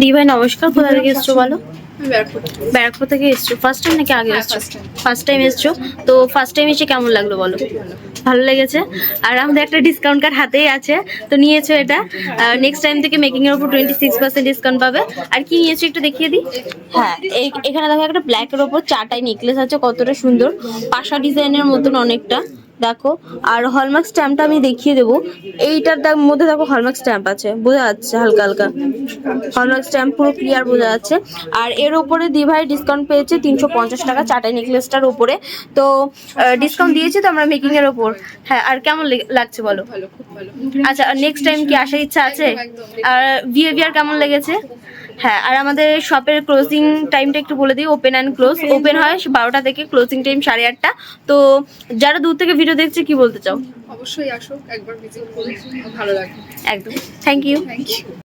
দি ভাই নমস্কার। কোথা থেকে এসছো বলো? ব্যারাকপুর থেকে এসছো। ফার্স্ট টাইম নাকি আগে হ্যাঁ, এসছো? ফার্স্ট টাইম এসছো? তো ফার্স্ট টাইম এসে কেমন লাগল বলো? ভালো। লেগেছে? আর আমাদের একটা ডিসকাউন্ট কার্ড হাতেই আছে। তো নিয়েছো এটা। নেক্সট টাইম থেকে মেকিং এর উপর টোয়েন্টি সিক্স পার্সেন্ট ডিসকাউন্ট পাবে। আর কি নিয়েছো একটু দেখিয়ে দিই? হ্যাঁ এখানে দেখো একটা ব্ল্যাকের ওপর চারটাই নেকলেস আছে। কতটা সুন্দর। পাশা ডিজাইনের মতন অনেকটা। দেখো, আর হলমার্ক স্ট্যাম্পটা আমি দেখিয়ে দেবো। এইটার মধ্যে দেখো হলমার্ক স্ট্যাম্প আছে, বোঝা যাচ্ছে হালকা হালকা। হলমার্ক স্ট্যাম্প পুরো ক্লিয়ার বোঝা যাচ্ছে। আর এর উপরে দিভাই ডিসকাউন্ট পেয়েছে তিনশো পঞ্চাশ টাকা চাটাই নেকলেসটার উপরে। তো ডিসকাউন্ট দিয়েছে তো আমরা মেকিং এর ওপর। হ্যাঁ আর কেমন লেগে- লাগছে বলো? আচ্ছা নেক্সট টাইম কি আসার ইচ্ছা আছে। আর বিহেভিয়ার কেমন লেগেছে? হ্যাঁ আর আমাদের শপের ক্লোজিং টাইমটা একটু বলে দিই ওপেন অ্যান্ড ক্লোজ ওপেন হয় বারোটা থেকে ক্লোজিং টাইম সাড়ে আটটা। তো যারা দূর থেকে ভিডিও দেখছে কি বলতে চাও? অবশ্যই আসো একবার ভিজিট করলে ভালো লাগবে। একদম। Thank you thank you